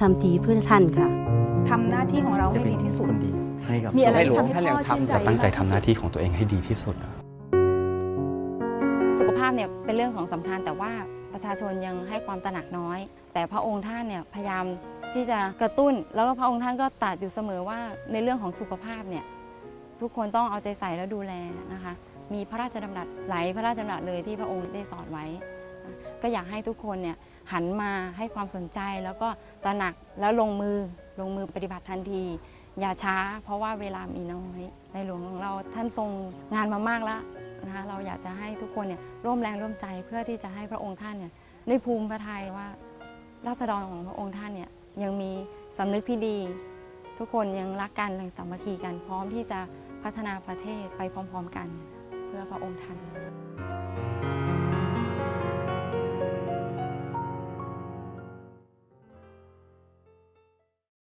ทำทีเพื่อท่านค่ะ ทำหน้าที่ของเราจะให้เป็นดีที่สุด คนดีให้กับมีอะไรในหลวงที่ท่านทำให้ยังพ่อชื่นทำใจจะตั้งใจมากที่ทำหน้าสุดที่ของตัวเองให้ดีที่สุดอะสุขภาพเนี่ยเป็นเรื่องของสำคัญแต่ว่าประชาชนยังให้ความตระหนักน้อย แต่พระองค์ท่านเนี่ยพยายามที่จะกระตุ้น แล้วก็พระองค์ท่านก็ตรัสอยู่เสมอว่าในเรื่องของสุขภาพเนี่ยทุกคนต้องเอาใจใส่และดูแลนะคะ มีพระราชดำรัสหลายพระราชดำรัสเลยที่พระองค์ได้สอนไว้นะก็อยากให้ทุกคนเนี่ย หันมาให้ความสนใจแล้วก็ตระหนักแล้วลงมือลงมือปฏิบัติทันที อย่าช้า เพราะว่าเวลามีน้อย ในหลวงของเราท่านทรงงานมามากแล้วนะคะเราอยากจะให้ทุกคนเนี่ยร่วมแรงร่วมใจเพื่อที่จะให้พระองค์ท่านเนี่ยได้ภูมิพระทัยว่าราษฎรของพระองค์ท่านเนี่ยยังมีสำนึกที่ดี ทุกคนยังรักกันยังสามัคคีกันพร้อมที่จะพัฒนาประเทศไปพร้อม ๆ กัน เพื่อพระองค์ท่าน